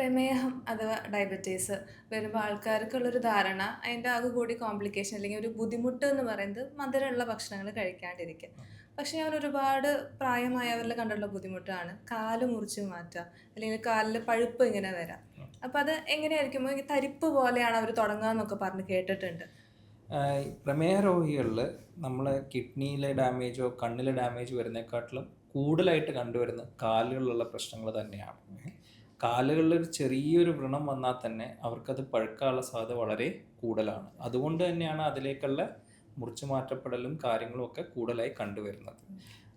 പ്രമേഹം അഥവാ ഡയബറ്റീസ് വരുമ്പോൾ ആൾക്കാർക്കുള്ളൊരു ധാരണ അതിന്റെ ആകെ കൂടി കോംപ്ലിക്കേഷൻ അല്ലെങ്കിൽ ഒരു ബുദ്ധിമുട്ട് എന്ന് പറയുന്നത് മധുരമുള്ള ഭക്ഷണങ്ങൾ കഴിക്കാണ്ടിരിക്കുക. പക്ഷേ ഞാൻ ഒരുപാട് പ്രായമായവരിൽ കണ്ടുള്ള ബുദ്ധിമുട്ടാണ്. കാൽ മുറിച്ച് മാറ്റുക അല്ലെങ്കിൽ കാലിൽ പഴുപ്പ് ഇങ്ങനെ വരാം. അപ്പോൾ അത് എങ്ങനെയായിരിക്കും? തരിപ്പ് പോലെയാണ് അവർ തുടങ്ങുക എന്നൊക്കെ പറഞ്ഞ് കേട്ടിട്ടുണ്ട്. പ്രമേഹ രോഗികളിൽ നമ്മൾ കിഡ്നിയിലെ ഡാമേജോ കണ്ണിലെ ഡാമേജ് വരുന്നേക്കാട്ടിലും കൂടുതലായിട്ട് കണ്ടുവരുന്ന കാലുകളിലുള്ള പ്രശ്നങ്ങൾ തന്നെയാണ്. കാലുകളിൽ ഒരു ചെറിയൊരു വ്രണം വന്നാൽ തന്നെ അവർക്കത് പഴുക്കാനുള്ള സാധ്യത വളരെ കൂടുതലാണ്. അതുകൊണ്ട് തന്നെയാണ് അതിലേക്കുള്ള മുറിച്ചു മാറ്റപ്പെടലും കാര്യങ്ങളും ഒക്കെ കൂടുതലായി കണ്ടുവരുന്നത്.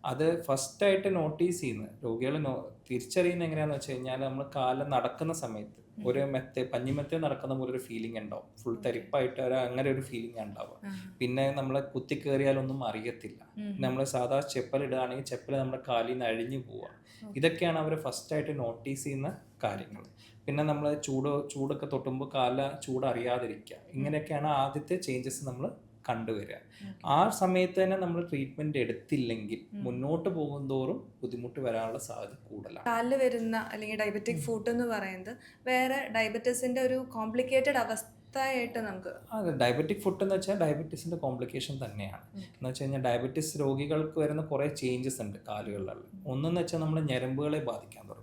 അത് ഫസ്റ്റായിട്ട് നോട്ടീസ് ചെയ്യുന്നത്. രോഗികൾ നോ തിരിച്ചറിയുന്നത് എങ്ങനെയാണെന്ന് വെച്ച് കഴിഞ്ഞാൽ നമ്മൾ കാലം നടക്കുന്ന സമയത്ത് ഒരു മെത്തെ പഞ്ഞിമെത്തെ നടക്കുന്ന പോലെ ഒരു ഫീലിംഗ് ഉണ്ടാവും. ഫുൾ തരിപ്പായിട്ട് ഒരു അങ്ങനെ ഒരു ഫീലിംഗ് ഉണ്ടാവുക. പിന്നെ നമ്മൾ കുത്തി കയറിയാലൊന്നും അറിയത്തില്ല നമ്മൾ സാധാ ചെപ്പലിടുകയാണെങ്കിൽ ചെപ്പൽ ചെപ്പൽ നമ്മുടെ കാലിൽ നിന്ന് അഴിഞ്ഞു പോവുക. ഇതൊക്കെയാണ് അവർ ഫസ്റ്റായിട്ട് നോട്ടീസ് ചെയ്യുന്ന കാര്യങ്ങൾ പിന്നെ നമ്മൾ ചൂട് ചൂടൊക്കെ തൊട്ടുമ്പോൾ കാല ചൂട് അറിയാതിരിക്കുക ഇങ്ങനെയൊക്കെയാണ് ആദ്യത്തെ ചേഞ്ചസ് നമ്മൾ കണ്ടുവരിക. ആ സമയത്ത് തന്നെ നമ്മൾ ട്രീറ്റ്മെന്റ് എടുത്തില്ലെങ്കിൽ മുന്നോട്ട് പോകും തോറും ബുദ്ധിമുട്ട് വരാനുള്ള സാധ്യത കൂടുതലാണ്. കാലിൽ വരുന്ന അല്ലെങ്കിൽ ഡയബറ്റിക് ഫുഡ് എന്ന് പറയുന്നത് വേറെ ഡയബറ്റീസിന്റെ ഒരു കോംപ്ലിക്കേറ്റഡ് അവസ്ഥ നമുക്ക് അതെ ഡയബറ്റിക് ഫുഡ് എന്ന് വെച്ചാൽ ഡയബറ്റീസിന്റെ കോംപ്ലിക്കേഷൻ തന്നെയാണ്. എന്ന് വെച്ച് കഴിഞ്ഞാൽ ഡയബറ്റീസ് രോഗികൾക്ക് വരുന്ന കുറേ ചേഞ്ചസ് ഉണ്ട് കാലുകളിലുള്ള. ഒന്നെന്ന് വെച്ചാൽ നമ്മൾ ഞരമ്പുകളെ ബാധിക്കാൻ തുടങ്ങും.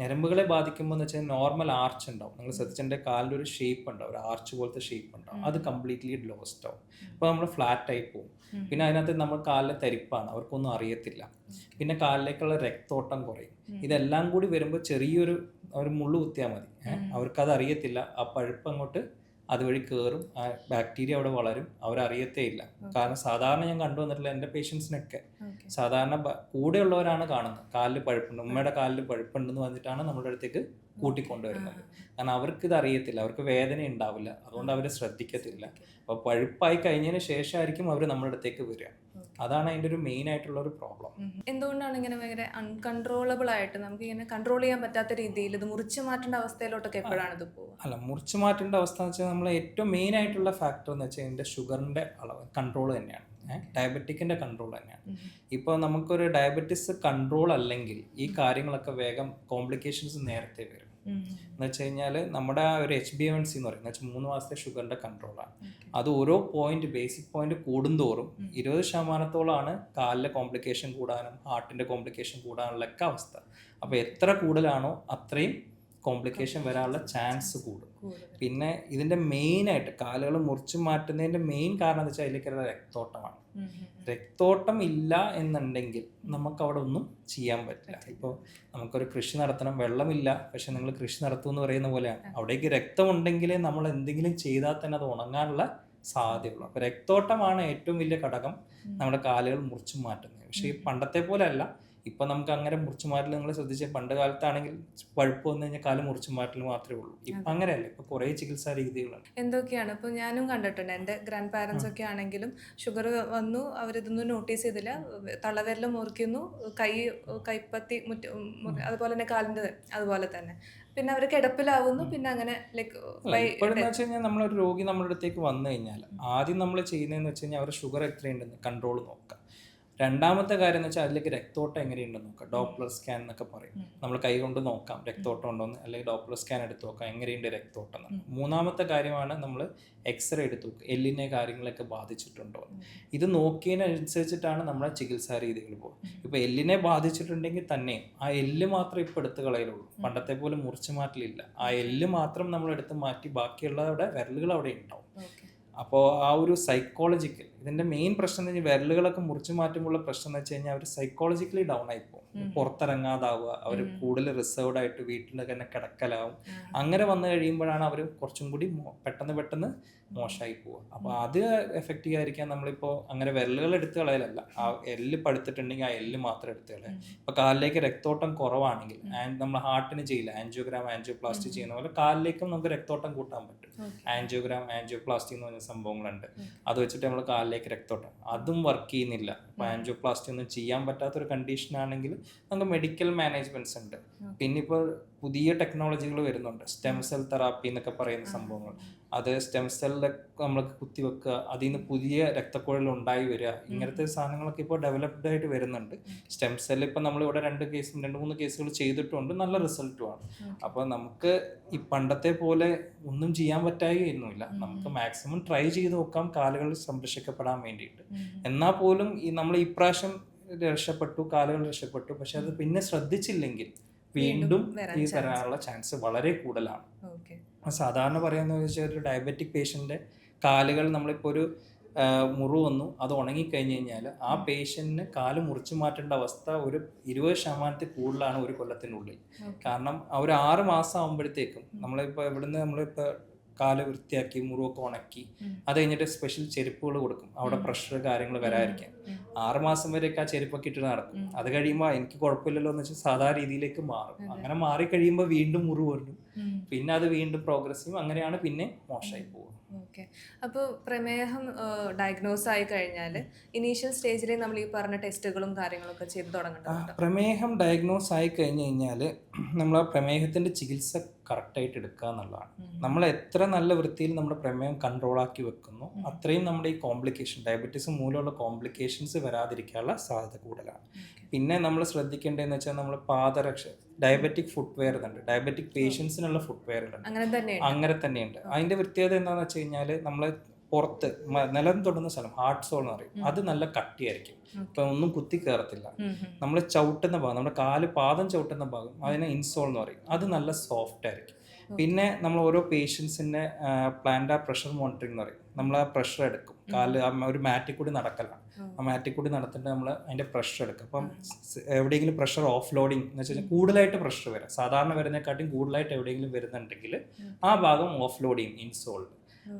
ഞരമ്പുകളെ ബാധിക്കുമ്പോൾ എന്ന് വെച്ചാൽ നോർമൽ ആർച്ച് ഉണ്ടാവും. നിങ്ങൾ ശ്രദ്ധിച്ചതിന്റെ കാലിന്റെ ഒരു ഷേപ്പ് ഉണ്ടാവും. ഒരു ആർച്ച് പോലത്തെ ഷേപ്പ് ഉണ്ടാവും. അത് കംപ്ലീറ്റ്ലി ലോസ്റ്റ് ആവും. അപ്പോൾ നമ്മൾ ഫ്ലാറ്റ് ആയി പോകും പിന്നെ അതിനകത്ത് നമ്മൾ കാലിലെ തരിപ്പാണ്. അവർക്കൊന്നും അറിയത്തില്ല. പിന്നെ കാലിലേക്കുള്ള രക്തോട്ടം കുറയും. ഇതെല്ലാം കൂടി വരുമ്പോൾ ചെറിയൊരു ഒരു മുള്ളു കുത്തിയാൽ മതി. അവർക്കത് അറിയത്തില്ല. ആ പഴുപ്പ് അങ്ങോട്ട് അതുവഴി കയറും ആ ബാക്ടീരിയ അവിടെ വളരും. അവരറിയത്തേ ഇല്ല കാരണം സാധാരണ ഞാൻ കണ്ടുവന്നിട്ടുള്ള എന്റെ പേഷ്യൻസിനൊക്കെ സാധാരണ കൂടെയുള്ളവരാണ് കാണുന്നത്. കാലിൽ പഴുപ്പുണ്ട്. ഉമ്മയുടെ കാലിൽ പഴുപ്പുണ്ടെന്ന് വന്നിട്ടാണ് നമ്മുടെ അടുത്തേക്ക് കൂട്ടിക്കൊണ്ടുവരുന്നത്. കാരണം അവർക്ക് ഇത് അറിയത്തില്ല. അവർക്ക് വേദന ഉണ്ടാവില്ല. അതുകൊണ്ട് അവർ ശ്രദ്ധിക്കത്തില്ല. അപ്പോൾ പഴുപ്പായി കഴിഞ്ഞതിന് ശേഷമായിരിക്കും അവർ നമ്മുടെ അടുത്തേക്ക് വരിക. അതാണ് അതിന്റെ ഒരു മെയിൻ ആയിട്ടുള്ള ഒരു പ്രോബ്ലം എന്തുകൊണ്ടാണ് ഇങ്ങനെ ഭയങ്കര അൺകൺട്രോളബിൾ ആയിട്ട് നമുക്ക് ഇങ്ങനെ കൺട്രോൾ ചെയ്യാൻ പറ്റാത്ത രീതിയിൽ ഇത് മുറിച്ചു മാറ്റേണ്ട അവസ്ഥയിലോട്ടൊക്കെ എപ്പോഴാണ് ഇത് പോവുക? അല്ല മുറിച്ചു മാറ്റേണ്ട അവസ്ഥ എന്ന് വെച്ചാൽ നമ്മൾ ഏറ്റവും മെയിൻ ആയിട്ടുള്ള ഫാക്ടർ എന്ന് വെച്ചാൽ ഇതിന്റെ ഷുഗറിന്റെ അളവ് കൺട്രോൾ തന്നെയാണ്. ഡയബറ്റിക്കിന്റെ കൺട്രോൾ തന്നെയാണ്. ഇപ്പോൾ നമുക്കൊരു ഡയബറ്റിസ് കൺട്രോൾ അല്ലെങ്കിൽ ഈ കാര്യങ്ങളൊക്കെ വേഗം കോംപ്ലിക്കേഷൻസ് നേരത്തെ വരും. എന്ന് വെച്ച് കഴിഞ്ഞാൽ നമ്മുടെ ആ ഒരു എച്ച് ബി എൻ സി എന്ന് പറയുന്നത് വെച്ചാൽ മൂന്ന് മാസത്തെ ഷുഗറിന്റെ കൺട്രോളാണ് അത് ഓരോ പോയിന്റ് ബേസിക് പോയിന്റ് കൂടുന്തോറും ഇരുപത് ശതമാനത്തോളമാണ് കാലിലെ കോംപ്ലിക്കേഷൻ കൂടാനും ഹാർട്ടിന്റെ കോംപ്ലിക്കേഷൻ കൂടാനുള്ള ഒക്കെ അവസ്ഥ. അപ്പോൾ എത്ര കൂടുതലാണോ അത്രയും കോംപ്ലിക്കേഷൻ വരാനുള്ള ചാൻസ് കൂടും. പിന്നെ ഇതിന്റെ മെയിനായിട്ട് കാലുകൾ മുറിച്ച് മാറ്റുന്നതിന്റെ മെയിൻ കാരണം എന്ന് വെച്ചാൽ അതിലേക്കുള്ള രക്തോട്ടമാണ്. രക്തോട്ടം ഇല്ല എന്നുണ്ടെങ്കിൽ നമുക്ക് അവിടെ ഒന്നും ചെയ്യാൻ പറ്റില്ല. ഇപ്പോൾ നമുക്കൊരു കൃഷി നടത്തണം വെള്ളമില്ല പക്ഷെ നിങ്ങൾ കൃഷി നടത്തും എന്ന് പറയുന്ന പോലെയാണ്. അവിടേക്ക് രക്തമുണ്ടെങ്കിലേ നമ്മൾ എന്തെങ്കിലും ചെയ്താൽ തന്നെ അത് ഉണങ്ങാനുള്ള സാധ്യതയുള്ളൂ. അപ്പോൾ രക്തോട്ടമാണ് ഏറ്റവും വലിയ ഘടകം നമ്മുടെ കാലുകൾ മുറിച്ചു മാറ്റുന്നത്. പക്ഷേ ഈ പണ്ടത്തെ പോലെ അല്ല. ഇപ്പൊ നമുക്ക് അങ്ങനെ മുറിച്ചു മാറ്റൽ നിങ്ങൾ ശ്രദ്ധിച്ച പണ്ട് കാലത്താണെങ്കിൽ പഴുപ്പ് വന്നു കഴിഞ്ഞാൽ കാൽ മുറിച്ചു മാറ്റൽ മാത്രമേ ഉള്ളൂ. ഇപ്പൊ അങ്ങനെയല്ല ഇപ്പൊ കുറേ ചികിത്സാ രീതികളാണ് എന്തൊക്കെയാണ്? ഇപ്പൊ ഞാനും കണ്ടിട്ടുണ്ട് എന്റെ ഗ്രാൻഡ് പാരൻസ് ഒക്കെ ആണെങ്കിലും ഷുഗർ വന്നു അവരിതൊന്നും നോട്ടീസ് ചെയ്തില്ല. തള്ളവിരൽ മുറിക്കുന്നു കൈ കൈപ്പത്തി മുറ്റ അതുപോലെ തന്നെ കാലിന്റെ അതുപോലെ തന്നെ. പിന്നെ അവർ കിടപ്പിലാവുന്നു പിന്നെ അങ്ങനെ ലൈക്ക് ഇപ്പോഴെന്ന് വെച്ച് കഴിഞ്ഞാൽ നമ്മളൊരു രോഗി നമ്മുടെ അടുത്തേക്ക് വന്നു കഴിഞ്ഞാൽ ആദ്യം നമ്മൾ ചെയ്യുന്നതെന്ന് വെച്ച് കഴിഞ്ഞാൽ അവരുടെ ഷുഗർ എത്രയുണ്ടെന്ന് കൺട്രോൾ നോക്കാം രണ്ടാമത്തെ കാര്യം എന്ന് വെച്ചാൽ അതിലേക്ക് രക്തോട്ടം എങ്ങനെയുണ്ടെന്ന് നോക്കാം. ഡോപ്ലർ സ്കാൻ എന്നൊക്കെ പറയും. നമ്മൾ കൈ കൊണ്ട് നോക്കാം രക്തോട്ടം ഉണ്ടോന്ന് അല്ലെങ്കിൽ ഡോപ്ലർ സ്കാൻ എടുത്ത് നോക്കാം എങ്ങനെയുണ്ട് രക്തോട്ടം എന്ന്. മൂന്നാമത്തെ കാര്യമാണ് നമ്മൾ എക്സ്റേ എടുത്ത് നോക്കുക. എല്ലിനെ കാര്യങ്ങളൊക്കെ ബാധിച്ചിട്ടുണ്ടോ. ഇത് നോക്കിയതിനനുസരിച്ചിട്ടാണ് നമ്മുടെ ചികിത്സാ രീതികൾ പോകുന്നത്. ഇപ്പോൾ എല്ലിനെ ബാധിച്ചിട്ടുണ്ടെങ്കിൽ തന്നെ ആ എല്ല് മാത്രം ഇപ്പോൾ എടുത്ത് കളയലുള്ളൂ. പണ്ടത്തെ പോലെ മുറിച്ചു മാറ്റലില്ല. ആ എല്ല് മാത്രം നമ്മൾ എടുത്ത് മാറ്റി ബാക്കിയുള്ളവരുടെ വിരലുകൾ അവിടെ ഉണ്ടാവും. അപ്പോൾ ആ ഒരു സൈക്കോളജിക്കൽ ഇതിന്റെ മെയിൻ പ്രശ്നം എന്ന് വെച്ചാൽ വിരലുകളൊക്കെ മുറിച്ചു മാറ്റുമ്പോഴുള്ള പ്രശ്നം എന്ന് വെച്ച് കഴിഞ്ഞാൽ അവർ സൈക്കോളജിക്കലി ഡൗൺ ആയി പോകും പുറത്തിറങ്ങാതാവുക അവർ കൂടുതൽ റിസർവ്ഡ് ആയിട്ട് വീട്ടിൽ തന്നെ കിടക്കലാവും. അങ്ങനെ വന്നു കഴിയുമ്പോഴാണ് അവർ കുറച്ചും കൂടി പെട്ടെന്ന് പെട്ടെന്ന് മോശമായി പോവുക. അപ്പോൾ അത് എഫക്റ്റ് ചെയ്യാതിരിക്കാൻ നമ്മളിപ്പോൾ അങ്ങനെ വിരലുകൾ എടുത്ത് കളയലല്ല. ആ എല്ല് പടുത്തിട്ടുണ്ടെങ്കിൽ ആ എല്ല് മാത്രം എടുത്ത് കളയാം. ഇപ്പോൾ കാലിലേക്ക് രക്തോട്ടം കുറവാണെങ്കിൽ നമ്മൾ ഹാർട്ടിന് ചെയ്യില്ല ആൻജിയോഗ്രാം ആൻജിയോപ്ലാസ്റ്റി ചെയ്യുന്ന പോലെ കാലിലേക്കും നമുക്ക് രക്തോട്ടം കൂട്ടാൻ പറ്റും. ആൻജിയോഗ്രാം ആൻജിയോപ്ലാസ്റ്റി എന്ന് പറഞ്ഞ സംഭവങ്ങളുണ്ട്. അത് വെച്ചിട്ട് നമ്മൾ കാലിലേക്ക് രക്തോട്ടം. അതും വർക്ക് ചെയ്യുന്നില്ല. ഇപ്പോൾ ആൻജിയോപ്ലാസ്റ്റി ഒന്നും ചെയ്യാൻ പറ്റാത്തൊരു കണ്ടീഷൻ ആണെങ്കിൽ നമുക്ക് മെഡിക്കൽ മാനേജ്മെന്റ്സ് ഉണ്ട്. പിന്നെ ഇപ്പോൾ പുതിയ ടെക്നോളജികൾ വരുന്നുണ്ട്. സ്റ്റെം സെൽ തെറാപ്പി എന്നൊക്കെ പറയുന്ന സംഭവങ്ങൾ. അത് സ്റ്റെം സെല്ലിൽ നമ്മൾ കുത്തിവെക്കുക അതിൽ നിന്ന് പുതിയ രക്തക്കുഴൽ ഉണ്ടായി വരിക ഇങ്ങനത്തെ സാധനങ്ങളൊക്കെ ഇപ്പോൾ ഡെവലപ്ഡ് ആയിട്ട് വരുന്നുണ്ട്. സ്റ്റെം സെൽ ഇപ്പം നമ്മളിവിടെ രണ്ട് കേസും രണ്ട് മൂന്ന് കേസുകൾ ചെയ്തിട്ടുണ്ട്. നല്ല റിസൾട്ടുമാണ് അപ്പോൾ നമുക്ക് ഈ പണ്ടത്തെ പോലെ ഒന്നും ചെയ്യാൻ പറ്റായൊന്നുമില്ല നമുക്ക് മാക്സിമം ട്രൈ ചെയ്ത് നോക്കാം കാലുകൾ സംരക്ഷിക്കപ്പെടാൻ വേണ്ടിയിട്ട്. എന്നാൽ പോലും ഈ നമ്മൾ ഇപ്രാവശ്യം രക്ഷപ്പെട്ടു കാലുകൾ രക്ഷപ്പെട്ടു. പക്ഷെ അത് പിന്നെ ശ്രദ്ധിച്ചില്ലെങ്കിൽ വീണ്ടും ഈ. വരാനുള്ള ചാൻസ് വളരെ കൂടുതലാണ്. സാധാരണ പറയുന്ന വെച്ചാൽ ഒരു ഡയബറ്റിക് പേഷ്യന്റെ കാലുകൾ നമ്മളിപ്പോൾ ഒരു മുറി മുറിവ് വന്നു അത് ഉണങ്ങിക്കഴിഞ്ഞ് കഴിഞ്ഞാൽ ആ പേഷ്യന്റിന് കാൽ മുറിച്ചു മാറ്റേണ്ട അവസ്ഥ ഒരു ഇരുപത് ശതമാനത്തിൽ കൂടുതലാണ് ഒരു കൊല്ലത്തിനുള്ളിൽ. കാരണം ആ ഒരു ആറ് മാസം ആകുമ്പോഴത്തേക്കും നമ്മളിപ്പോൾ ഇവിടുന്ന് നമ്മളിപ്പോൾ കാൽ വൃത്തിയാക്കി മുറിവൊക്കെ ഉണക്കി അത് കഴിഞ്ഞിട്ട് സ്പെഷ്യൽ ചെരുപ്പുകൾ കൊടുക്കും. അവിടെ പ്രഷർ കാര്യങ്ങൾ വരാതിരിക്കാൻ. ആറുമാസം വരെയൊക്കെ ആ ചെരുപ്പൊക്കെ ഇട്ട് നടക്കും. അത് കഴിയുമ്പോൾ എനിക്ക് കുഴപ്പമില്ലല്ലോ എന്ന് വെച്ചാൽ സാധാരണ രീതിയിലേക്ക് മാറും. അങ്ങനെ മാറി കഴിയുമ്പോൾ വീണ്ടും മുറിവ് വരും പിന്നെ അത് വീണ്ടും പ്രോഗ്രസീവ് അങ്ങനെയാണ് പിന്നെ മോശമായി പോകും ഓക്കെ. അപ്പോൾ പ്രമേഹം ഡയഗ്നോസ് ആയി കഴിഞ്ഞാൽ ഇനീഷ്യൽ സ്റ്റേജിൽ നമ്മൾ ഈ പറഞ്ഞ ടെസ്റ്റുകളും കാര്യങ്ങളൊക്കെ ചെയ്ത് തുടങ്ങേണ്ടതുണ്ട്? പ്രമേഹം ഡയഗ്നോസ് ആയി കഴിഞ്ഞ് കഴിഞ്ഞാൽ നമ്മൾ ആ പ്രമേഹത്തിന്റെ ചികിത്സ കറക്റ്റായിട്ട് എടുക്കുക എന്നുള്ളതാണ്. നമ്മൾ എത്ര നല്ല വൃത്തിയിൽ നമ്മുടെ പ്രമേഹം കൺട്രോൾ ആക്കി വെക്കുന്നു അത്രയും നമ്മുടെ ഈ കോംപ്ലിക്കേഷൻ ഡയബറ്റീസ് മൂലമുള്ള കോംപ്ലിക്കേഷൻസ് വരാതിരിക്കാനുള്ള സാധ്യത കൂടുതലാണ്. പിന്നെ നമ്മൾ ശ്രദ്ധിക്കേണ്ടതെന്ന് വെച്ചാൽ നമ്മൾ പാദരക്ഷ ഡയബറ്റിക് ഫുട്വെയർ ഉണ്ട് ഡയബറ്റിക് പേഷ്യൻസിനുള്ള ഫുട്വെയറുകളുണ്ട് അങ്ങനെ തന്നെയാണ് അങ്ങനെ തന്നെയുണ്ട്. അതിന്റെ പ്രത്യേകത എന്താണെന്ന് വെച്ച് കഴിഞ്ഞാൽ നമ്മൾ പുറത്ത് നിലം തൊടുന്ന സ്ഥലം ഹാർട്ട് സോൾ എന്ന് പറയും. അത് നല്ല കട്ടിയായിരിക്കും. ഇപ്പൊ ഒന്നും കുത്തി കയറത്തില്ല നമ്മൾ ചവിട്ടുന്ന ഭാഗം നമ്മുടെ കാൽ പാദം ചവിട്ടുന്ന ഭാഗം അതിനെ ഇൻസോൾ എന്ന് പറയും. അത് നല്ല സോഫ്റ്റ് ആയിരിക്കും. പിന്നെ നമ്മൾ ഓരോ പേഷ്യൻസിന്റെ പ്ലാന്റ പ്രഷർ മോണിറ്ററിംഗ് എന്ന് പറയും. നമ്മൾ ആ പ്രഷർ എടുക്കും. കാൽ ഒരു മാറ്റിൽ കൂടി നടക്കലാണ് ആ മാറ്റിൽ കൂടി നടത്തിട്ട് നമ്മൾ അതിന്റെ പ്രഷർ എടുക്കുക അപ്പം എവിടെയെങ്കിലും പ്രഷർ ഓഫ് ലോഡിങ് എന്ന് വെച്ചാൽ കഴിഞ്ഞാൽ കൂടുതലായിട്ട് പ്രഷർ വരാം. സാധാരണ വരുന്നതിനെക്കാട്ടും കൂടുതലായിട്ട് എവിടെയെങ്കിലും വരുന്നുണ്ടെങ്കിൽ ആ ഭാഗം ഓഫ് ലോഡിങ് ഇൻസോൾഡ്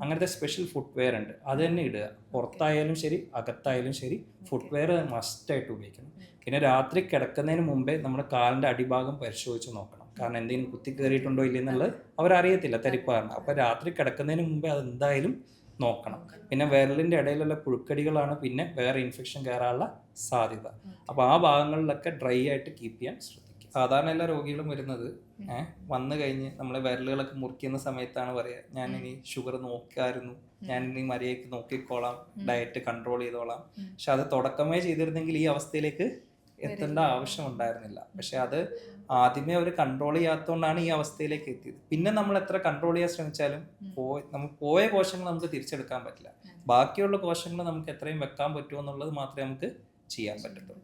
അങ്ങനത്തെ സ്പെഷ്യൽ ഫുട്വെയർ ഉണ്ട്. അത് തന്നെ ഇടുക. പുറത്തായാലും ശരി അകത്തായാലും ശരി ഫുട്വെയർ മസ്റ്റായിട്ട് ഉപയോഗിക്കണം. പിന്നെ രാത്രി കിടക്കുന്നതിന് മുമ്പേ നമ്മുടെ കാലിന്റെ അടിഭാഗം പരിശോധിച്ച് നോക്കണം. കാരണം എന്തെങ്കിലും കുത്തി കയറിയിട്ടുണ്ടോ ഇല്ലെന്നുള്ളത് അവരറിയത്തില്ല തരിപ്പാറിന്. അപ്പോൾ രാത്രി കിടക്കുന്നതിന് മുമ്പേ അത് എന്തായാലും നോക്കണം. പിന്നെ വിരലിന്റെ ഇടയിലുള്ള പുഴുക്കടികളാണ് പിന്നെ വേറെ ഇൻഫെക്ഷൻ കയറാനുള്ള സാധ്യത. അപ്പോൾ ആ ഭാഗങ്ങളിലൊക്കെ ഡ്രൈ ആയിട്ട് കീപ്പ് ചെയ്യാൻ ശ്രദ്ധിക്കുക. സാധാരണ എല്ലാ രോഗികളും വരുന്നത് വന്നു കഴിഞ്ഞ് നമ്മളെ വിരലുകളൊക്കെ മുറിക്കുന്ന സമയത്താണ് പറയുക ഞാൻ ഇനി ഷുഗർ നോക്കായിരുന്നു. ഞാൻ ഇനി മര്യാദയ്ക്ക് നോക്കിക്കോളാം. ഡയറ്റ് കൺട്രോൾ ചെയ്തോളാം. പക്ഷെ അത് തുടക്കമേ ചെയ്തിരുന്നെങ്കിൽ ഈ അവസ്ഥയിലേക്ക് എത്തേണ്ട ആവശ്യം ഉണ്ടായിരുന്നില്ല പക്ഷെ അത് ആദ്യമേ അവർ കൺട്രോൾ ചെയ്യാത്തതുകൊണ്ടാണ് ഈ അവസ്ഥയിലേക്ക് എത്തിയത്. പിന്നെ നമ്മൾ എത്ര കൺട്രോൾ ചെയ്യാൻ ശ്രമിച്ചാലും പോയ നമ്മൾ പോയ കോശങ്ങൾ നമുക്ക് തിരിച്ചെടുക്കാൻ പറ്റില്ല. ബാക്കിയുള്ള കോശങ്ങൾ നമുക്ക് എത്രയും വെക്കാൻ പറ്റുമോ എന്നുള്ളത് മാത്രമേ നമുക്ക് ചെയ്യാൻ പറ്റത്തുള്ളൂ.